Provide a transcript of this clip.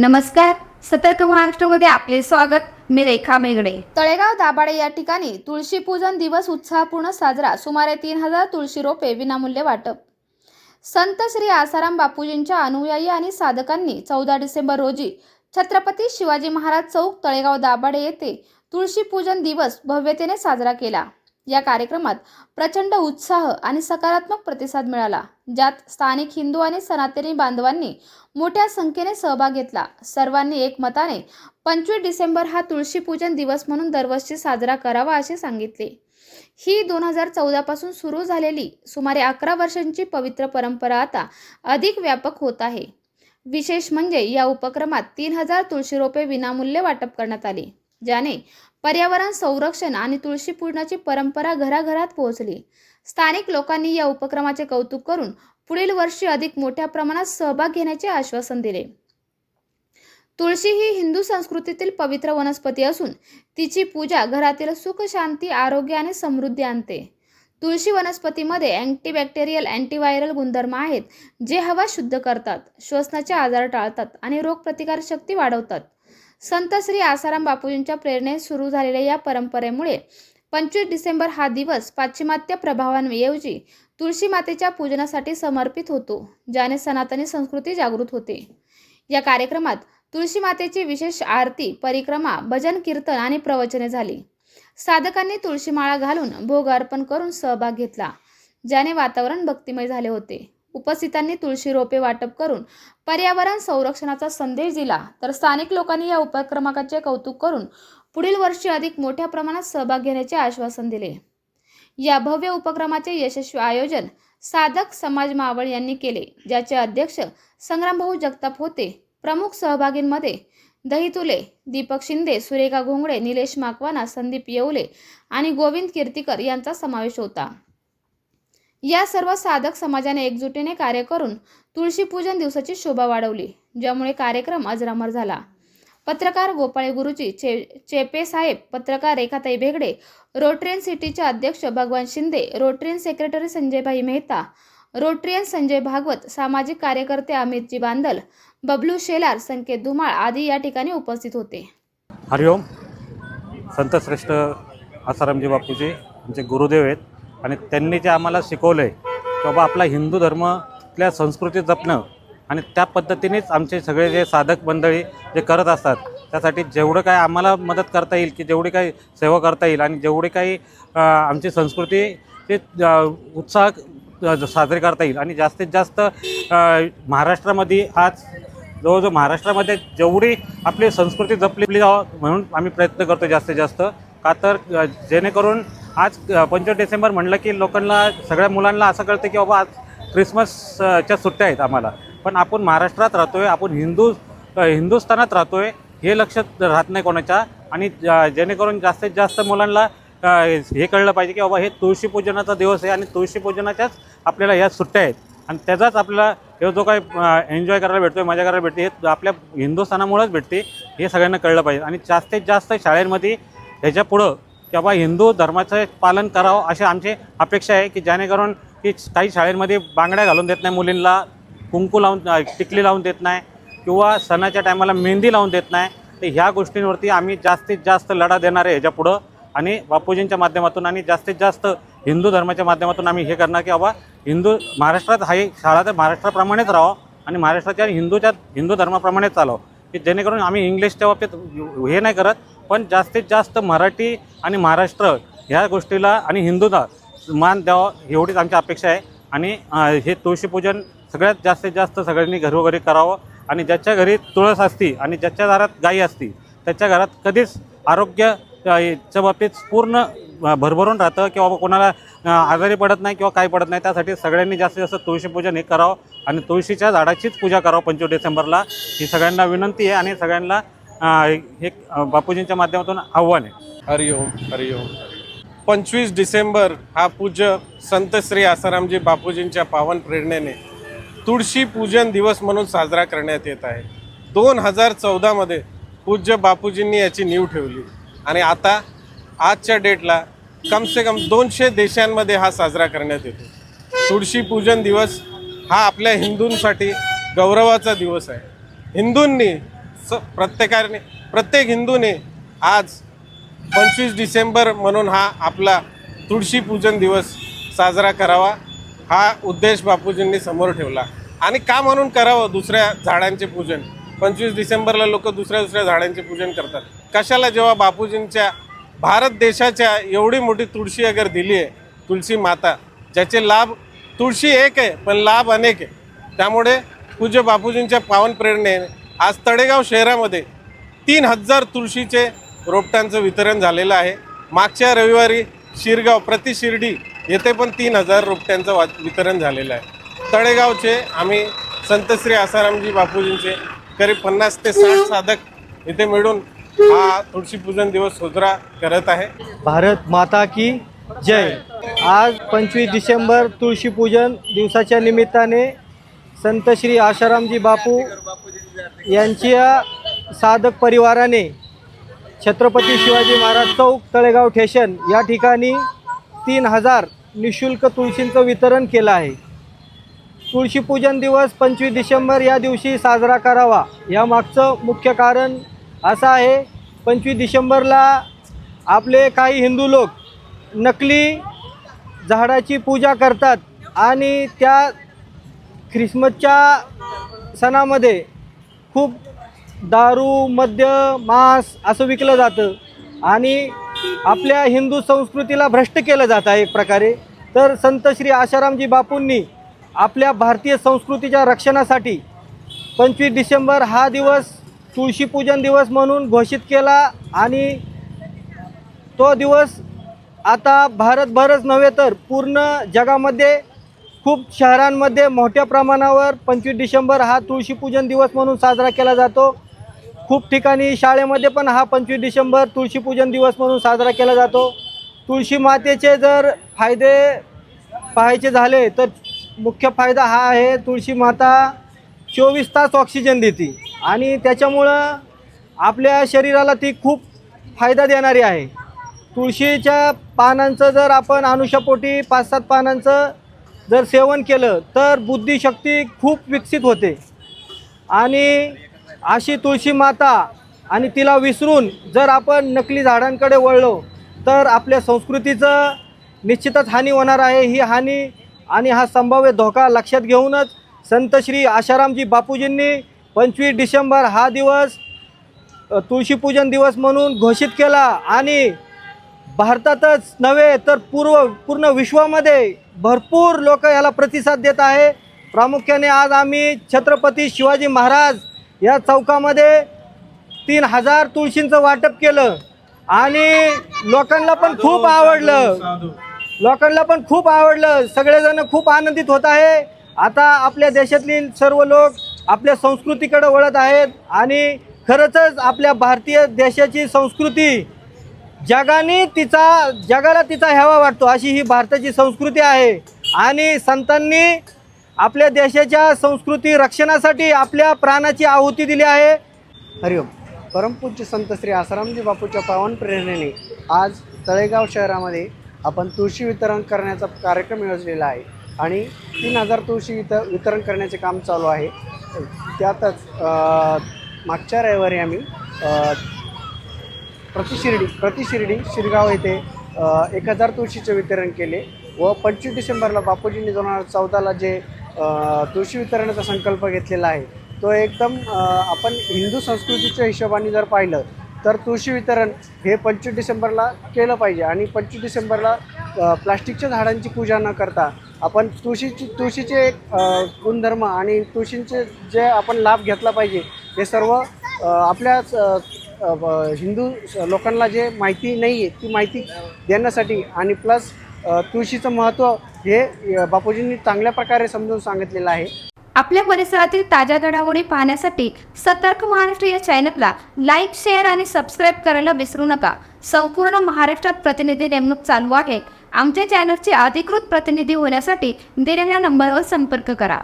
नमस्कार सतर्क महाराष्ट्रामध्ये आपले स्वागत. मी रेखा मेगडे तळेगाव दाभाडे या ठिकाणी तुळशी पूजन दिवस उत्साहपूर्ण साजरा. सुमारे तीन हजार तुळशी रोपे विनामूल्य वाटप. संत श्री आसाराम बापूजींच्या अनुयायी आणि साधकांनी चौदा डिसेंबर रोजी छत्रपती शिवाजी महाराज चौक तळेगाव दाभाडे येथे तुळशी पूजन दिवस भव्यतेने साजरा केला. या कार्यक्रमात प्रचंड उत्साह आणि सकारात्मक प्रतिसाद मिळाला ज्यात स्थानिक हिंदू आणि सनातनी बांधवांनी मोठ्या संख्येने सहभाग घेतला. सर्वांनी एकमताने पंचवीस डिसेंबर हा तुळशी पूजन दिवस म्हणून दरवर्षी साजरा करावा असे सांगितले. ही दोन हजार चौदापासून सुरू झालेली सुमारे अकरा वर्षांची पवित्र परंपरा आता अधिक व्यापक होत आहे. विशेष म्हणजे या उपक्रमात तीन हजार तुळशी रोपे विनामूल्य वाटप करण्यात आले. ज्याने पर्यावरण संरक्षण आणि तुळशी पूजनाची परंपरा घराघरात पोहोचली. स्थानिक लोकांनी या उपक्रमाचे कौतुक करून पुढील वर्षी अधिक मोठ्या प्रमाणात सहभाग घेण्याचे आश्वासन दिले. तुळशी ही हिंदू संस्कृतीतील पवित्र वनस्पती असून तिची पूजा घरातील सुख शांती आरोग्य आणि समृद्धी आणते. तुळशी वनस्पतीमध्ये अँटीबॅक्टेरियल अँटीव्हायरल गुणधर्म आहेत जे हवा शुद्ध करतात श्वसनाचे आजार टाळतात आणि रोगप्रतिकारशक्ती वाढवतात. संत श्री आसाराम बापूजींच्या प्रेरणेत सुरू झालेल्या या परंपरेमुळे पंचवीस डिसेंबर हा दिवस पाश्चिमात्य प्रभावांऐवजी तुळशी मातेच्या पूजनासाठी समर्पित होतो ज्याने सनातनी संस्कृती जागृत होते. या कार्यक्रमात तुळशी मातेची विशेष आरती परिक्रमा भजन कीर्तन आणि प्रवचने झाली. साधकांनी तुळशीमाळा घालून भोग अर्पण करून सहभाग घेतला ज्याने वातावरण भक्तिमय झाले होते. उपस्थितांनी तुळशी रोपे वाटप करून पर्यावरण संरक्षणाचा संदेश दिला. तर स्थानिक लोकांनी या उपक्रमाचे कौतुक करून पुढील वर्षी अधिक मोठ्या प्रमाणात सहभाग घेण्याचे आश्वासन दिले. या भव्य उपक्रमाचे यशस्वी आयोजन साधक समाज मावळ यांनी केले ज्याचे अध्यक्ष संग्रामभाऊ जगताप होते. प्रमुख सहभागींमध्ये दहितुले दीपक शिंदे सुरेखा घोंगडे निलेश माकवाना संदीप येवले आणि गोविंद कीर्तीकर यांचा समावेश होता. या सर्व साधक समाजाने एकजुटीने कार्य करून तुळशीपूजन दिवसाची शोभा वाढवली ज्यामुळे कार्यक्रम अजरामर झाला. पत्रकार गोपाळे गुरुजी चे चेपे साहेब पत्रकार रेखाताई भेगडे रोटरियन सिटीचे अध्यक्ष Bhagwan Shinde Rotarian secretary Sanjaybhai Mehta Rotarian Sanjay Bhagwat सामाजिक कार्यकर्ते अमितजी बांदल बबलू शेलार संकेत धुमाळ आदी या ठिकाणी उपस्थित होते. हरिओम. संतश्रेष्ठ आसारामजी बापूजी आमचे गुरुदेव आहेत. आणि त्यांनी जे आम्हाला शिकवलं आहे की बाबा आपला हिंदू धर्मातल्या संस्कृती जपणं आणि त्या पद्धतीनेच आमचे सगळे जे साधक मंडळी जे करत असतात त्यासाठी जेवढं काय आम्हाला मदत करता येईल की जेवढी काही सेवा करता येईल आणि जेवढी काही आमची संस्कृती ते उत्साह साजरी साजरे करता येईल. आणि जास्तीत जास्त महाराष्ट्रामध्ये आज जवळजवळ महाराष्ट्रामध्ये जेवढी आपली संस्कृती जपली जावं म्हणून आम्ही प्रयत्न करतो जास्तीत जास्त. का तर जेणेकरून आज पंचवीस डिसेंबर म्हणलं की लोकांना सगळ्या मुलांना असं कळतं की बाबा आज क्रिसमसच्या सुट्ट्या आहेत आम्हाला. पण आपण महाराष्ट्रात राहतोय आपण हिंदू हिंदुस्थानात हिंदुस्थानात राहतोय हे लक्षात राहत नाही कोणाच्या. आणि जेणेकरून जास्तीत जास्त मुलांना हे कळलं पाहिजे की बाबा हे तुळशी पूजनाचा दिवस आहे आणि तुळशी पूजनाच्याच आपल्याला ह्या सुट्ट्या आहेत. आणि त्याचाच आपल्याला हे जो काही एन्जॉय करायला भेटतो मजा करायला भेटते हे आपल्या हिंदुस्थानामुळेच भेटते हे सगळ्यांना कळलं पाहिजे. आणि जास्तीत जास्त शाळेमध्ये ह्याच्या पुढं की बाबा हिंदू धर्माचं पालन करावं अशी आमची अपेक्षा आहे की जेणेकरून की काही शाळेमध्ये बांगड्या घालून देत नाही मुलींना कुंकू लावून टिकली लावून देत नाही किंवा सणाच्या टायमाला मेहंदी लावून देत नाही. तर ह्या गोष्टींवरती आम्ही जास्तीत जास्त लढा देणार आहे ह्याच्या पुढं. आणि बापूजींच्या माध्यमातून आणि जास्तीत जास्त हिंदू धर्माच्या माध्यमातून आम्ही हे करणार की बाबा हिंदू महाराष्ट्रात हा एक शाळा तर महाराष्ट्राप्रमाणेच राहावं आणि महाराष्ट्राच्या हिंदूच्या हिंदू धर्माप्रमाणेच चालावं. की जेणेकरून आम्ही इंग्लिशच्या बाबतीत हे नाही करत पण जास्तीत जास्त मराठी आणि महाराष्ट्र ह्या गोष्टीला आणि हिंदूला मान द्यावा एवढीच आमची अपेक्षा आहे. आणि हे तुळशीपूजन सगळ्यात जास्तीत जास्त सगळ्यांनी घरोघरी करावं आणि ज्याच्या घरी तुळस असती आणि ज्याच्या घरात गाई असती त्याच्या घरात कधीच आरोग्य च्या बाबतीत पूर्ण भरभरून राहतं किंवा कोणाला आजारी पडत नाही किंवा काही पडत नाही त्यासाठी सगळ्यांनी जास्तीत जास्त तुळशीपूजन हे करावं आणि तुळशीच्या झाडाचीच पूजा करावं पंचवीस डिसेंबरला. ही सगळ्यांना विनंती आहे आणि सगळ्यांना हे बापूजींच्या माध्यमातून आव्हान आहे. हरिओम हरिओम पंचवीस डिसेंबर हा पूज्य संत श्री आसारामजी बापूजींच्या पावन प्रेरणेने तुळशी पूजन दिवस म्हणून साजरा करण्यात येत आहे. दोन हजार चौदामध्ये पूज्य बापूजींनी याची नीव ठेवली. आणि आता आजच्या डेटला कम से कम दोनशे देशांमध्ये हा साजरा करण्यात येतो. तुळशी पूजन दिवस हा आपल्या हिंदूंसाठी गौरवाचा दिवस आहे. हिंदूंनी स प्रत्येकाने प्रत्येक हिंदूने आज पंचवीस डिसेंबर म्हणून हा आपला तुळशी पूजन दिवस साजरा करावा हा उद्देश बापूजींनी समोर ठेवला. आणि का म्हणून करावं दुसऱ्या झाडांचे पूजन? पंचवीस डिसेंबरला लोक दुसऱ्या दुसऱ्या झाडांचे पूजन करतात. कशाला जेव्हा बापूजींच्या भारत देशाच्या एवढी मोठी तुळशी अगर दिली आहे तुळशी माता ज्याचे लाभ तुळशी एक आहे पण लाभ अनेक आहे. त्यामुळे पूज्य बापूजींच्या पावन प्रेरणेने आज तळेगाव शहरामध्ये तीन हजार तुळशीचे रोपटांचं वितरण झालेलं आहे. मागच्या रविवारी शिरगाव प्रति शिर्डी येथे पण तीन हजार रोपट्यांचं वा वितरण झालेलं आहे. तळेगावचे आम्ही संतश्री आसारामजी बापूजींचे करीब पन्नास ते साठ साधक इथे मिळून हा तुळशीपूजन दिवस साजरा करत आहे. भारत माता की जय. आज पंचवीस डिसेंबर तुळशीपूजन दिवसाच्या निमित्ताने संत श्री आशारामजी बापू यांच्या साधक परिवाराने छत्रपती शिवाजी महाराज चौक तळेगाव ठेशन या ठिकाणी तीन हजार निशुल्क तुळशींचं वितरण केलं आहे. तुळशीपूजन दिवस पंचवीस डिसेंबर या दिवशी साजरा करावा यामागचं मुख्य कारण असं आहे पंचवीस डिसेंबरला आपले काही हिंदू लोक नकली झाडाची पूजा करतात आणि त्या ख्रिसमसच्या सणामध्ये खूप दारू मद्य मांस असं विकलं जातं. आणि आपल्या हिंदू संस्कृतीला भ्रष्ट केलं जातं एक प्रकारे. तर संत श्री आशारामजी बापूंनी आपल्या भारतीय संस्कृतीच्या रक्षणासाठी पंचवीस डिसेंबर हा दिवस तुळशीपूजन दिवस म्हणून घोषित केला आणि तो दिवस आता भारतभरच नव्हे तर पूर्ण जगामध्ये खूप शहरांमध्ये मोठ्या प्रमाणावर पंचवीस डिसेंबर हा तुळशीपूजन दिवस म्हणून साजरा केला जातो. खूप ठिकाणी शाळेमध्ये पण हा पंचवीस डिसेंबर तुळशीपूजन दिवस म्हणून साजरा केला जातो. तुळशी मातेचे जर फायदे पाहायचे झाले तर मुख्य फायदा हा आहे तुळशी माता चोवीस तास ऑक्सिजन देते आणि त्याच्यामुळं आपल्या शरीराला ती खूप फायदा देणारी आहे. तुळशीच्या पानांचं जर आपण अनुषापोटी पाच सात पानांचं जर सेवन केलं तर बुद्धिशक्ती खूप विकसित होते. आणि अशी तुळशी माता आणि तिला विसरून जर आपण नकली झाडांकडे वळलो तर आपल्या संस्कृतीचं निश्चितच हानी होणार आहे. ही हानी आणि हा संभाव्य धोका लक्षात घेऊनच संत श्री आशारामजी बापूजींनी पंचवीस डिसेंबर हा दिवस तुळशीपूजन दिवस म्हणून घोषित केला आणि भारतातच नव्हे तर पूर्व पूर्ण विश्वामध्ये भरपूर लोक याला प्रतिसाद देत आहे. प्रामुख्याने आज आम्ही छत्रपती शिवाजी महाराज या चौकामध्ये तीन हजार तुळशींचं वाटप केलं. आणि लोकांना पण खूप आवडलं. लोकांना पण खूप आवडलं. सगळेजण खूप आनंदित होत आहे. आता आपल्या देशातील सर्व लोक आपल्या संस्कृतीकडे वळत आहेत आणि खरंच आपल्या भारतीय देशाची संस्कृती जगाने तिचा जगाला तिचा हेवा वाटतो. अशी ही भारताची संस्कृती आहे. आणि संतांनी आपल्या देशाच्या संस्कृती रक्षणासाठी आपल्या प्राणाची आहुती दिली आहे. हरिओम. परमपूज्य संत श्री आसारामजी बापूच्या पावन प्रेरणेने आज तळेगाव शहरामध्ये आपण तुळशी वितरण करण्याचा कार्यक्रम योजलेला आहे. आणि तीन हजार तुळशी वित वितरण करण्याचे काम चालू आहे. त्यातच मागच्या रविवारी आम्ही प्रतिशिर्डी प्रतिशिर्डी शिरगाव येथे एक हजार तुळशीचे वितरण केले व पंचवीस डिसेंबरला बापूजींनी दोन हजार चौदाला जे तुळशी वितरणाचा संकल्प घेतलेला आहे तो एकदम आपण हिंदू संस्कृतीच्या हिशोबाने जर पाहिलं तर तुळशी वितरण हे पंचवीस डिसेंबरला केलं पाहिजे आणि पंचवीस डिसेंबरला प्लास्टिकच्या झाडांची पूजा न करता आपण तुळशीची तुळशीचे एक गुणधर्म आणि तुळशींचे जे आपण लाभ घेतला पाहिजे हे सर्व आपल्या हिंदू लोकांना जे माहिती नाही आहे ती माहिती देण्यासाठी आणि प्लस तुळशीचं महत्त्व हे बापूजींनी चांगल्या प्रकारे समजून सांगितलेलं आहे. आपल्या परिसरातील ताज्या घडामोडी पाहण्यासाठी सतर्क महाराष्ट्र या चॅनलला लाईक शेअर आणि सबस्क्राईब करायला विसरू नका. संपूर्ण महाराष्ट्रात प्रतिनिधी नेमणूक चालू आहे. आमच्या चॅनलचे अधिकृत प्रतिनिधी होण्यासाठी दिलेल्या नंबरवर संपर्क करा.